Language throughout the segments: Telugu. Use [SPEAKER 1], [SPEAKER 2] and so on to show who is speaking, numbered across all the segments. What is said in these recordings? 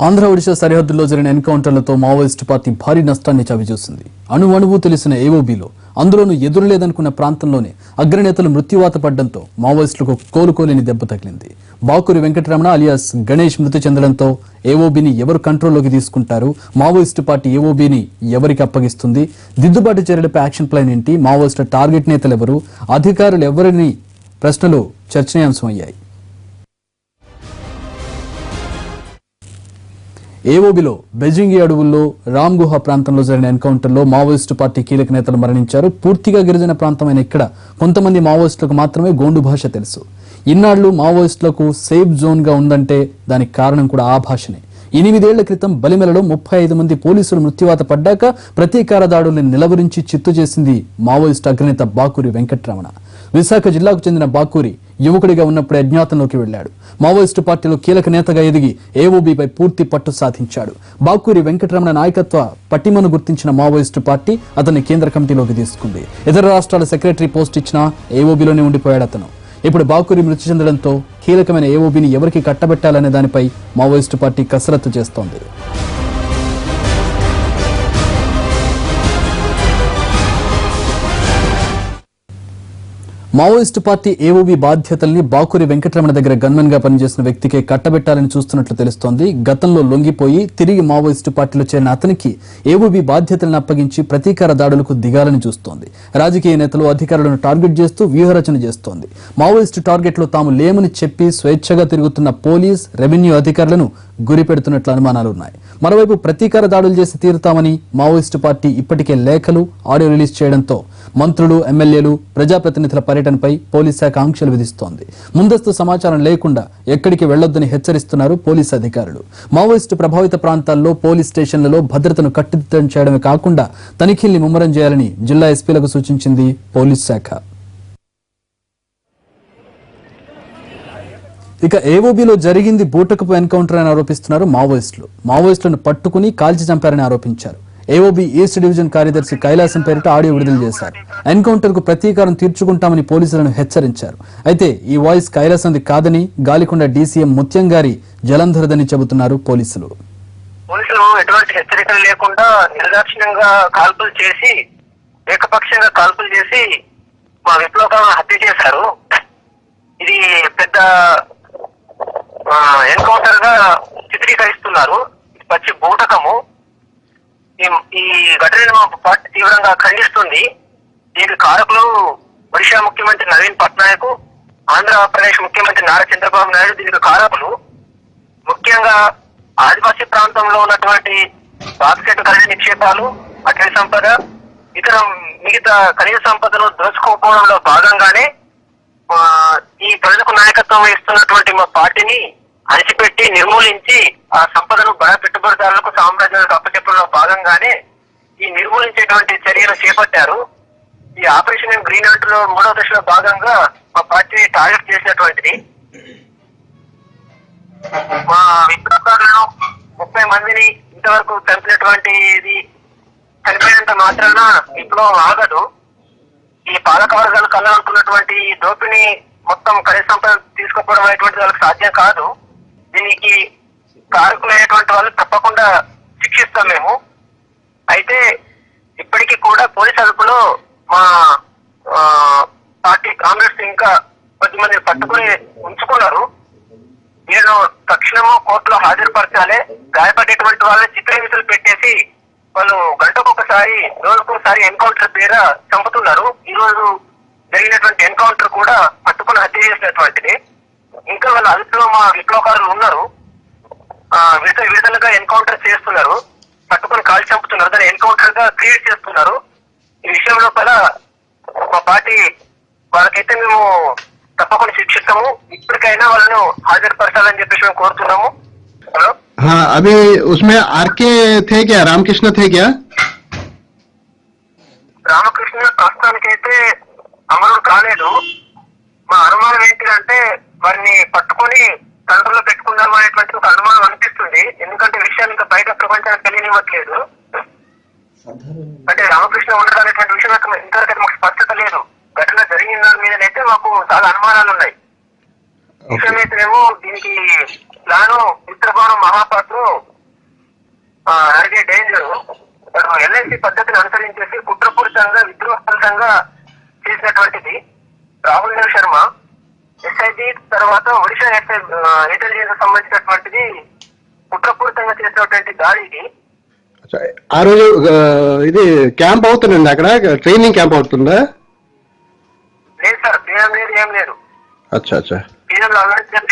[SPEAKER 1] ఆంధ్ర ఒడిశా సరిహద్దుల్లో జరిగిన ఎన్కౌంటర్లతో మావోయిస్టు పార్టీ భారీ నష్టాన్ని చవిచూసింది. అణు అణువు తెలిసిన ఏఓబీలో అందులోనూ ఎదురులేదనుకున్న ప్రాంతంలోనే అగ్రనేతలు మృత్యువాత పడడంతో మావోయిస్టులకు కోలుకోలేని దెబ్బ తగిలింది. బాకూరి వెంకటరమణ అలియాస్ గణేష్ మృతి చెందడంతో ఏఓబీని ఎవరు కంట్రోల్లోకి తీసుకుంటారు? మావోయిస్టు పార్టీ ఏఓబీని ఎవరికి అప్పగిస్తుంది? దిద్దుబాటు చర్యలపై యాక్షన్ ప్లాన్ ఏంటి? మావోయిస్టుల టార్గెట్ నేతలు ఎవరు అధికారులు ఎవరిని ప్రశ్నలు చర్చనీయాంశమయ్యాయి. ఏఓబిలో బెజింగి అడవుల్లో రామ్ గుహ ప్రాంతంలో జరిగిన ఎన్కౌంటర్లో మావోయిస్టు పార్టీ కీలక నేతలు మరణించారు. పూర్తిగా గిరిజన ప్రాంతమైన ఇక్కడ కొంతమంది మావోయిస్టులకు మాత్రమే గోండు భాష తెలుసు. ఇన్నాళ్ళు మావోయిస్టులకు సేఫ్ జోన్గా ఉందంటే దానికి కారణం కూడా ఆ భాషనే. ఎనిమిదేళ్ళ క్రితం బలిమెలలో ముప్పై ఐదు మంది పోలీసులు మృత్యువాత పడ్డాక ప్రతీకార దాడుల్ని నిలవరించి చిత్తు చేసింది మావోయిస్టు అగ్రనేత బాకూరి వెంకట్రమణ. విశాఖ జిల్లాకు చెందిన బాకూరి యువకుడిగా ఉన్నప్పుడే అజ్ఞాతంలోకి వెళ్ళాడు మావోయిస్టు పార్టీలో కీలక నేతగా ఎదిగి ఏఓబీపై పూర్తి పట్టు సాధించాడు. బాకూరి వెంకటరమణ నాయకత్వ పట్టిమను గుర్తించిన మావోయిస్టు పార్టీ అతన్ని కేంద్ర కమిటీలోకి తీసుకుంది. ఇతర రాష్ట్రాల సెక్రటరీ పోస్ట్ ఇచ్చినా ఏఓబీలోనే ఉండిపోయాడు అతను. ఇప్పుడు బాకూరి మృతి చెందడంతో కీలకమైన ఏఓబీని ఎవరికి కట్టబెట్టాలనే దానిపై మావోయిస్టు పార్టీ కసరత్తు చేస్తోంది. మావోయిస్టు పార్టీ ఏఓబీ బాధ్యతల్ని బాకూరి వెంకటరమణ దగ్గర గన్మెన్గా పనిచేసిన వ్యక్తికే కట్టబెట్టాలని చూస్తున్నట్లు తెలుస్తోంది. గతంలో లొంగిపోయి తిరిగి మావోయిస్టు పార్టీలో చేరిన అతనికి ఏఓబీ బాధ్యతలను అప్పగించి ప్రతీకార దాడులకు దిగాలని చూస్తోంది. రాజకీయ నేతలు అధికారులను టార్గెట్ చేస్తూ వ్యూహరచన చేస్తోంది. మావోయిస్టు టార్గెట్లో తాము లేమని చెప్పి స్వేచ్ఛగా తిరుగుతున్న పోలీస్ రెవెన్యూ అధికారులను గురిపెడుతున్నట్లు అనుమానాలున్నాయి మరోవైపు ప్రతీకార దాడులు చేసి తీరుతామని మావోయిస్టు పార్టీ ఇప్పటికే లేఖలు ఆడియో రిలీజ్ చేయడంతో మంత్రులు ఎమ్మెల్యేలు ప్రజాప్రతినిధుల పర్యటనపై పోలీస్ శాఖ ఆంక్షలు విధిస్తోంది. ముందస్తు సమాచారం లేకుండా ఎక్కడికి వెళ్ళొద్దని హెచ్చరిస్తున్నారు పోలీసు అధికారులు. మావోయిస్టు ప్రభావిత ప్రాంతాల్లో పోలీస్ స్టేషన్లలో భద్రతను కట్టుదిట్టం చేయడమే కాకుండా తనిఖీల్ని ముమ్మరం చేయాలని జిల్లా ఎస్పీలకు సూచించింది పోలీస్ శాఖ. ఇక ఏఓబీలో జరిగింది బూటకపు ఎన్కౌంటర్ అని ఆరోపిస్తున్నారు మావోయిస్టులు. మావోయిస్టులను పట్టుకుని కాల్చి చంపారని ఆరోపించారు. ఏఓబీ ఈస్ట్ డివిజన్ కార్యదర్శి కైలాసం పేరిట ఆడియో విడుదల చేశారు. ఎన్కౌంటర్కు ప్రతీకారం తీర్చుకుంటామని పోలీసులను హెచ్చరించారు. అయితే ఈ వాయిస్ కైలాసంది కాదని గాలికొండ డీసీఎం ముత్యం గారి జలంధరదని చెబుతున్నారు పోలీసులు.
[SPEAKER 2] పోలీసులు ఎటువంటి హెచ్చరికలు లేకుండా నిర్దాక్షిణ్యంగా కాల్పులు చేసి ఏకపక్షంగా కాల్పులు చేసి మా విప్లవకాలను హత్య చేశారు. ఇది పెద్ద ఎన్కౌంటర్గా చిత్రీకరిస్తున్నారు. ఇది పచ్చి బూటకము. ఈ- ఈ ఘటనను మా పార్టీ తీవ్రంగా ఖండిస్తుంది. దీనికి కారకులు ఒడిశా ముఖ్యమంత్రి నవీన్ పట్నాయక్ ఆంధ్రప్రదేశ్ ముఖ్యమంత్రి నారా చంద్రబాబు నాయుడు దీనికి కారకులు. ముఖ్యంగా ఆదివాసీ ప్రాంతంలో ఉన్నటువంటి బాస్కెట్ ఖనిజ నిక్షేపాలు అటవీ సంపద ఇతర మిగతా ఖనిజ సంపదను దోచుకోకపోవడంలో భాగంగానే ఈ ప్రజలకు నాయకత్వం వహిస్తున్నటువంటి మా పార్టీని అణిచిపెట్టి నిర్మూలించి ఆ సంపదను బల పెట్టుబడిదారులకు సామ్రాజ్యాలకు అప్పచెప్పడంలో భాగంగానే ఈ నిర్మూలించేటువంటి చర్యలు చేపట్టారు. ఈ ఆపరేషన్ గ్రీన్ ఆర్ట్లో మూడవ దశలో భాగంగా మా పార్టీని టార్గెట్ చేసినటువంటిది. మా విప్లవకారులను ముప్పై మందిని ఇంతవరకు చంపినటువంటి ఇది చనిపోయినంత మాత్రాన విప్లవం ఆగదు. ఈ పాలక వర్గాలు కలవనుకున్నటువంటి ఈ దోపిని మొత్తం ఖనిజ సంపద తీసుకుపోవడం అనేటువంటి వాళ్ళకి సాధ్యం కాదు. దీనికి కారకులైనటువంటి వాళ్ళు తప్పకుండా శిక్షిస్తాం మేము. అయితే ఇప్పటికీ కూడా పోలీస్ అదుపులో మా పార్టీ కాంగ్రెస్ ఇంకా కొద్దిమందిని పట్టుకుని ఉంచుకున్నారు. నేను తక్షణము కోర్టులో హాజరుపరచాలి. గాయపడేటువంటి వాళ్ళని చిత్రహింసలు పెట్టేసి వాళ్ళు గంటకొకసారి రోజుకొకసారి ఎన్కౌంటర్ పేర చంపుతున్నారు. ఈ రోజు జరిగినటువంటి ఎన్కౌంటర్ కూడా పట్టుకుని హత్య చేసినటువంటిది. ఇంకా వాళ్ళ అదుపులో మా విప్లవకారులు ఉన్నారు ఆ, విడత విడుదలగా ఎన్కౌంటర్ చేస్తున్నారు పట్టుకుని కాల్ చంపుతున్నారు దాన్ని ఎన్కౌంటర్ గా క్రియేట్ చేస్తున్నారు ఈ విషయం లోపల మా పార్టీ వాళ్ళకైతే మేము తప్పకుండా శిక్షిస్తాము ఇప్పటికైనా వాళ్ళను హాజరుపరచాలని చెప్పేసి మేము కోరుతున్నాము హలో
[SPEAKER 3] हाँ अभी उसमें आर के थे क्या रामकृष्ण थे क्या
[SPEAKER 2] రామకృష్ణ ప్రస్తుతానికైతే అమరుడు కాలేదు ఒక అనుమానం అనిపిస్తుంది. ఎందుకంటే విషయాలు ఇంకా బయట ప్రపంచానికి తెలియనివ్వట్లేదు. అంటే రామకృష్ణ అనేటువంటి విషయం ఇంతవరకు మాకు స్పష్టత లేదు. ఘటన జరిగిన దాని మీదనైతే మాకు చాలా అనుమానాలు ఉన్నాయి. విషయం అయితేనేమో దీనికి ప్లాను మిత్రభవనం మహాపాత్ర అడిగే డేంజర్. ఎల్ఐసి పద్ధతిని అనుసరించేసి కుట్రపూరితంగా విద్రోహపూరితంగా చేసినటువంటిది రాహుల్ దేవ్ శర్మ. ఎస్ఐటి తర్వాత ఒడిశా ఇంటెలిజెన్స్ సంబంధించినటువంటిది కుట్రపూరితంగా చేసినటువంటి దాడికి
[SPEAKER 3] ఆ రోజు ఇది క్యాంప్ అవుతుందండి అక్కడ? ట్రైనింగ్ క్యాంప్ అవుతుందా?
[SPEAKER 2] లేదు సార్ పీఎం లేదు ఏం లేదు.
[SPEAKER 3] అచ్చా అచ్చా.
[SPEAKER 2] పీఎం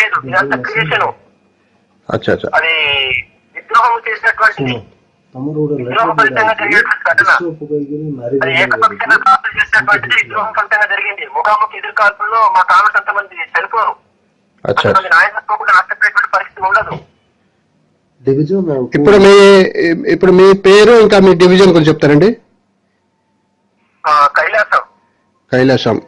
[SPEAKER 2] లేదు. ఇదంతా క్రియేషన్.
[SPEAKER 3] అచ్చా అచ్చా.
[SPEAKER 2] అది విద్రోహం చేసినటువంటిది. ఫలితంగా జరిగింది. ముఖాముఖి ఎదురుకాల్పుల్లో మా కాంగ్రెస్ అంతమంది చనిపోరు.
[SPEAKER 3] అచ్చా.
[SPEAKER 2] అంతమంది నాయకత్వం కూడా నష్టపోయేటువంటి పరిస్థితి ఉండదు.
[SPEAKER 4] డివిజన్
[SPEAKER 3] ఇప్పుడు మీ ఇప్పుడు మీ పేరు ఇంకా మీ డివిజన్ గురించి చెప్తారండి?
[SPEAKER 2] ఆ, కైలాసం.
[SPEAKER 3] కైలాసం.